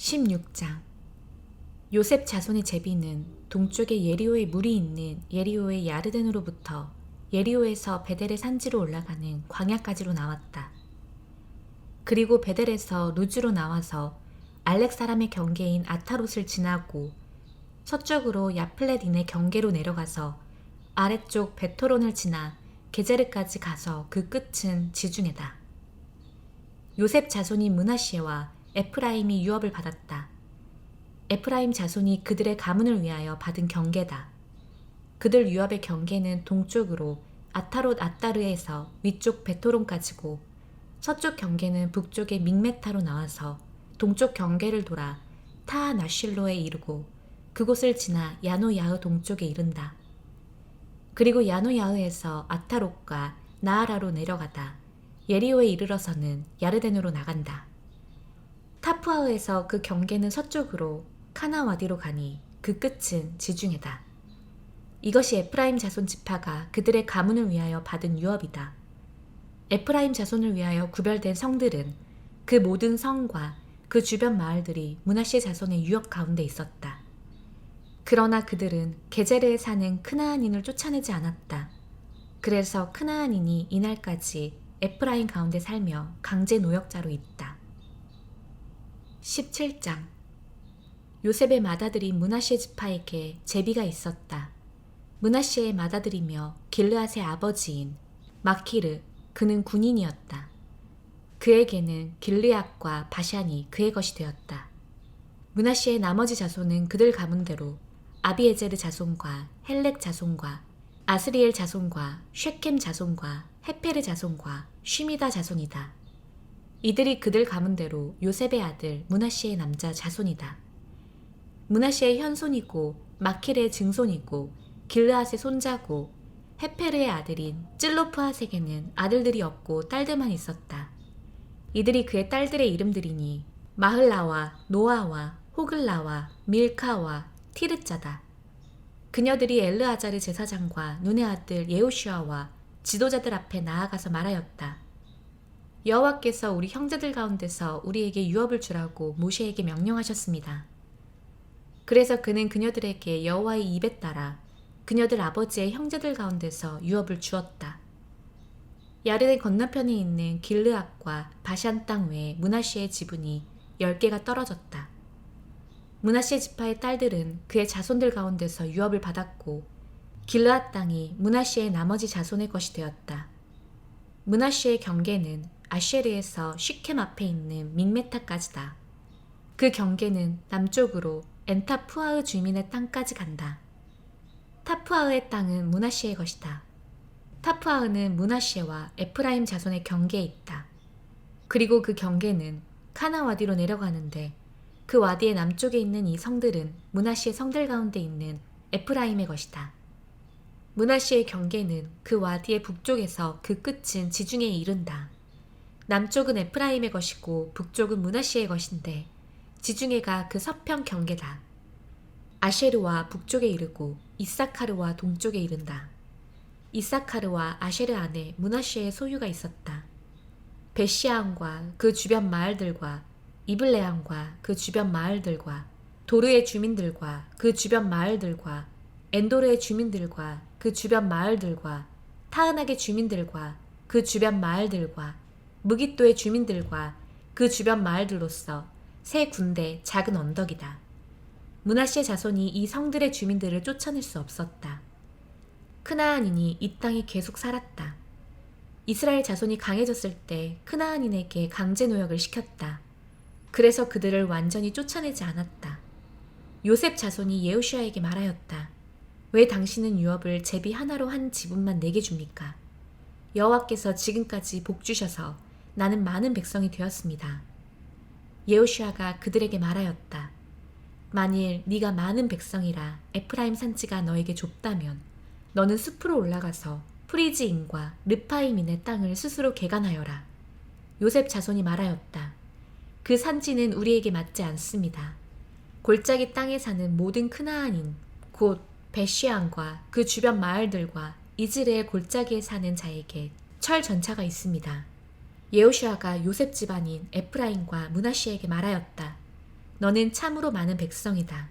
16장 요셉 자손의 제비는 동쪽에 예리오의 물이 있는 예리오의 야르덴으로부터 예리오에서 베델의 산지로 올라가는 광야까지로 나왔다. 그리고 베델에서 루즈로 나와서 알렉 사람의 경계인 아타롯을 지나고 서쪽으로 야플렛인의 경계로 내려가서 아래쪽 베토론을 지나 게제르까지 가서 그 끝은 지중해다. 요셉 자손인 문하시에와 에프라임이 유업을 받았다. 에프라임 자손이 그들의 가문을 위하여 받은 경계다. 그들 유업의 경계는 동쪽으로 아타롯 아따르에서 위쪽 베토론까지고 서쪽 경계는 북쪽의 믹메타로 나와서 동쪽 경계를 돌아 타 나실로에 이르고 그곳을 지나 야노야흐 동쪽에 이른다. 그리고 야노야흐에서 아타롯과 나아라로 내려가다 예리오에 이르러서는 야르덴으로 나간다. 타푸아흐에서 그 경계는 서쪽으로 카나와디로 가니 그 끝은 지중해다. 이것이 에프라임 자손 지파가 그들의 가문을 위하여 받은 유업이다. 에프라임 자손을 위하여 구별된 성들은 그 모든 성과 그 주변 마을들이 문하시 자손의 유업 가운데 있었다. 그러나 그들은 게제르에 사는 크나안인을 쫓아내지 않았다. 그래서 크나안인이 이날까지 에프라임 가운데 살며 강제 노역자로 있다. 17장 요셉의 맏아들이 문하시의 지파에게 제비가 있었다. 문하시의 맏아들이며 길르앗의 아버지인 마키르 그는 군인이었다. 그에게는 길르앗과 바샨이 그의 것이 되었다. 문하시의 나머지 자손은 그들 가문대로 아비에제르 자손과 헬렉 자손과 아스리엘 자손과 쉐켐 자손과 헤페르 자손과 쉬미다 자손이다. 이들이 그들 가문대로 요셉의 아들 문하시의 남자 자손이다. 문하시의 현손이고 마킬의 증손이고 길르앗의 손자고 헤페르의 아들인 찔로프아색에는 아들들이 없고 딸들만 있었다. 이들이 그의 딸들의 이름들이니 마흘라와 노아와 호글라와 밀카와 티르짜다. 그녀들이 엘르아자르 제사장과 눈의 아들 예호슈아와 지도자들 앞에 나아가서 말하였다. 여호와께서 우리 형제들 가운데서 우리에게 유업을 주라고 모세에게 명령하셨습니다. 그래서 그는 그녀들에게 여호와의 입에 따라 그녀들 아버지의 형제들 가운데서 유업을 주었다. 야르덴 건너편에 있는 길르앗과 바샨 땅 외에 문하시의 지분이 10개가 떨어졌다. 문하시의 지파의 딸들은 그의 자손들 가운데서 유업을 받았고 길르앗 땅이 문하시의 나머지 자손의 것이 되었다. 문하시의 경계는 아쉐르에서 시켐 앞에 있는 믹메타까지다. 그 경계는 남쪽으로 엔타푸아흐 주민의 땅까지 간다. 타푸아흐의 땅은 문하시의 것이다. 타푸아흐는 문하시에와 에프라임 자손의 경계에 있다. 그리고 그 경계는 카나 와디로 내려가는데 그 와디의 남쪽에 있는 이 성들은 문하시의 성들 가운데 있는 에프라임의 것이다. 문하시의 경계는 그 와디의 북쪽에서 그 끝은 지중해에 이른다. 남쪽은 에프라임의 것이고 북쪽은 문하시의 것인데 지중해가 그 서편 경계다. 아쉐르와 북쪽에 이르고 이사카르와 동쪽에 이른다. 이사카르와 아쉐르 안에 문하시의 소유가 있었다. 베시안과 그 주변 마을들과 이블레안과 그 주변 마을들과 도르의 주민들과 그 주변 마을들과 엔도르의 주민들과 그 주변 마을들과 타은악의 주민들과 그 주변 마을들과 무기또의 주민들과 그 주변 마을들로서 세 군데 작은 언덕이다. 문하시의 자손이 이 성들의 주민들을 쫓아낼 수 없었다. 크나안인이 이 땅에 계속 살았다. 이스라엘 자손이 강해졌을 때 크나안인에게 강제 노역을 시켰다. 그래서 그들을 완전히 쫓아내지 않았다. 요셉 자손이 예우시아에게 말하였다. 왜 당신은 유업을 제비 하나로 한 지분만 내게 줍니까? 여호와께서 지금까지 복 주셔서 나는 많은 백성이 되었습니다. 예호슈아가 그들에게 말하였다. 만일 네가 많은 백성이라 에프라임 산지가 너에게 좁다면 너는 숲으로 올라가서 프리지인과 르파임인의 땅을 스스로 개간하여라. 요셉 자손이 말하였다. 그 산지는 우리에게 맞지 않습니다. 골짜기 땅에 사는 모든 크나안인 곧 베시안과 그 주변 마을들과 이즈레의 골짜기에 사는 자에게 철 전차가 있습니다. 예호슈아가 요셉 집안인 에프라임과 문하시에게 말하였다. 너는 참으로 많은 백성이다.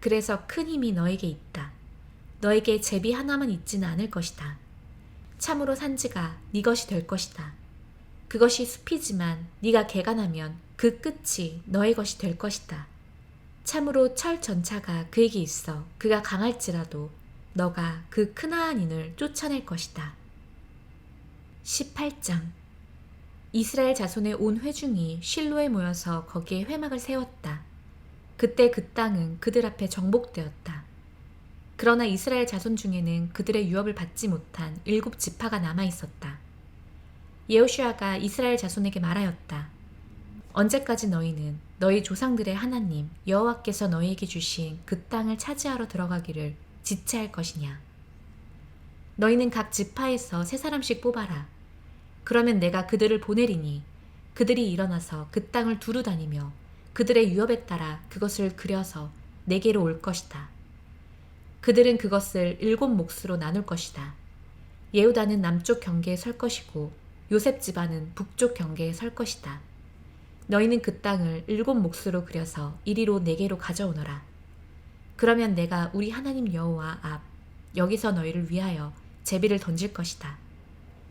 그래서 큰 힘이 너에게 있다. 너에게 제비 하나만 있지는 않을 것이다. 참으로 산지가 네 것이 될 것이다. 그것이 숲이지만 네가 개간하면 그 끝이 너의 것이 될 것이다. 참으로 철 전차가 그에게 있어 그가 강할지라도 너가 그 크나안인을 쫓아낼 것이다. 18장 이스라엘 자손의 온 회중이 실로에 모여서 거기에 회막을 세웠다. 그때 그 땅은 그들 앞에 정복되었다. 그러나 이스라엘 자손 중에는 그들의 유업을 받지 못한 일곱 지파가 남아 있었다. 예호슈아가 이스라엘 자손에게 말하였다. 언제까지 너희는 너희 조상들의 하나님 여호와께서 너희에게 주신 그 땅을 차지하러 들어가기를 지체할 것이냐? 너희는 각 지파에서 세 사람씩 뽑아라. 그러면 내가 그들을 보내리니 그들이 일어나서 그 땅을 두루 다니며 그들의 유업에 따라 그것을 그려서 내게로 올 것이다. 그들은 그것을 일곱 몫으로 나눌 것이다. 예후다는 남쪽 경계에 설 것이고 요셉 집안은 북쪽 경계에 설 것이다. 너희는 그 땅을 일곱 몫으로 그려서 이리로 내게로 가져오너라. 그러면 내가 우리 하나님 여호와 앞 여기서 너희를 위하여 제비를 던질 것이다.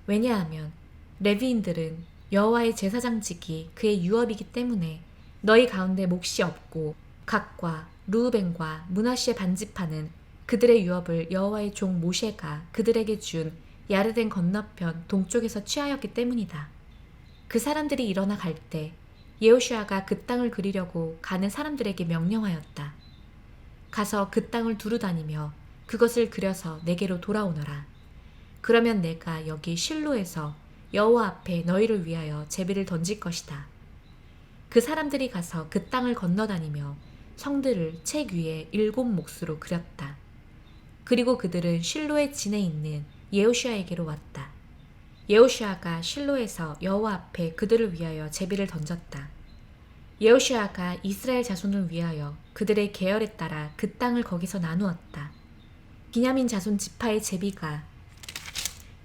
왜냐하면 레위인들은 여호와의 제사장직이 그의 유업이기 때문에 너희 가운데 몫이 없고 각과 루우벤과 문하시의 반지파는 그들의 유업을 여호와의 종 모세가 그들에게 준 야르덴 건너편 동쪽에서 취하였기 때문이다. 그 사람들이 일어나 갈 때 예호슈아가 그 땅을 그리려고 가는 사람들에게 명령하였다. 가서 그 땅을 두루 다니며 그것을 그려서 내게로 돌아오너라. 그러면 내가 여기 실로에서 여호와 앞에 너희를 위하여 제비를 던질 것이다. 그 사람들이 가서 그 땅을 건너다니며 성들을 책 위에 일곱 몫으로 그렸다. 그리고 그들은 실로의 진에 있는 예호슈아에게로 왔다. 예호슈아가 실로에서 여호와 앞에 그들을 위하여 제비를 던졌다. 예호슈아가 이스라엘 자손을 위하여 그들의 계열에 따라 그 땅을 거기서 나누었다. 비냐민 자손 지파의 제비가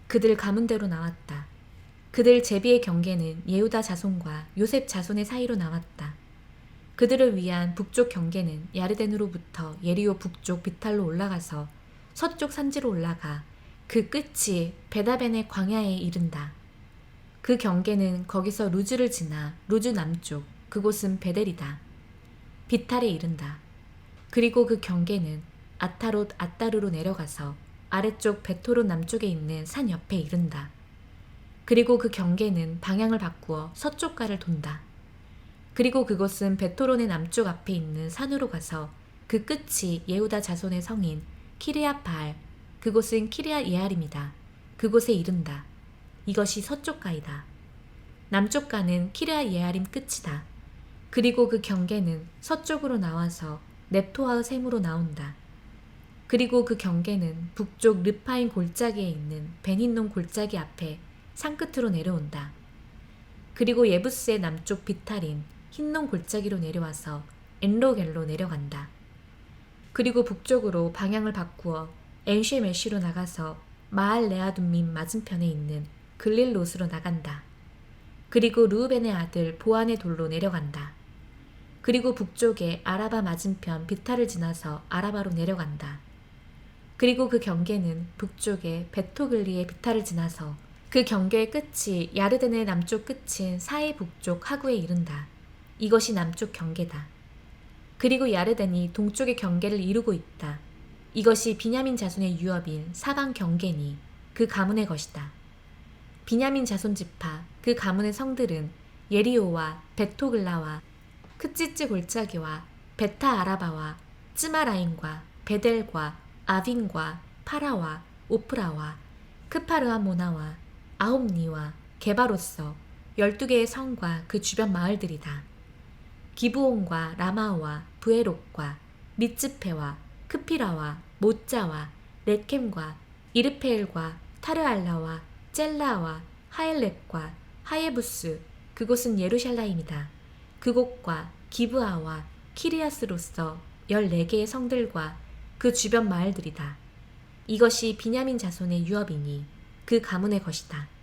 그들 가문대로 나왔다. 그들 제비의 경계는 예후다 자손과 요셉 자손의 사이로 나왔다. 그들을 위한 북쪽 경계는 야르덴으로부터 예리오 북쪽 비탈로 올라가서 서쪽 산지로 올라가 그 끝이 베다벤의 광야에 이른다. 그 경계는 거기서 루즈를 지나 루즈 남쪽 그곳은 베델이다. 비탈에 이른다. 그리고 그 경계는 아타롯 아따르로 내려가서 아래쪽 베토로 남쪽에 있는 산 옆에 이른다. 그리고 그 경계는 방향을 바꾸어 서쪽가를 돈다. 그리고 그곳은 베토론의 남쪽 앞에 있는 산으로 가서 그 끝이 예후다 자손의 성인 키리아 바알, 그곳은 키리아 예알입니다. 그곳에 이른다. 이것이 서쪽가이다. 남쪽가는 키리아 예알임 끝이다. 그리고 그 경계는 서쪽으로 나와서 넵토아의 샘으로 나온다. 그리고 그 경계는 북쪽 르파인 골짜기에 있는 베닌논 골짜기 앞에 산끝으로 내려온다. 그리고 예부스의 남쪽 비탈인 흰농 골짜기로 내려와서 엔로겔로 내려간다. 그리고 북쪽으로 방향을 바꾸어 엔쉐메시로 나가서 마알 레아둠민 맞은편에 있는 글릴롯으로 나간다. 그리고 루우벤의 아들 보안의 돌로 내려간다. 그리고 북쪽에 아라바 맞은편 비탈을 지나서 아라바로 내려간다. 그리고 그 경계는 북쪽에 베토글리의 비탈을 지나서 그 경계의 끝이 야르덴의 남쪽 끝인 사해 북쪽 하구에 이른다. 이것이 남쪽 경계다. 그리고 야르덴이 동쪽의 경계를 이루고 있다. 이것이 비냐민 자손의 유업인 사방 경계니 그 가문의 것이다. 비냐민 자손 지파 그 가문의 성들은 예리오와 베토글라와 크찌찌 골짜기와 베타 아라바와 쯔마라인과 베델과 아빈과 파라와 오프라와 크파르아 모나와 아홉니와 게바로서 열두 개의 성과 그 주변 마을들이다. 기브온과 라마와 부에록과 미츠페와 크피라와 모짜와 레켐과 이르페엘과 타르알라와 젤라와 하엘렛과 하예부스 그곳은 예루샬라임이다. 그곳과 기브아와 키리아스로서 14개의 성들과 그 주변 마을들이다. 이것이 비냐민 자손의 유업이니 그 가문의 것이다.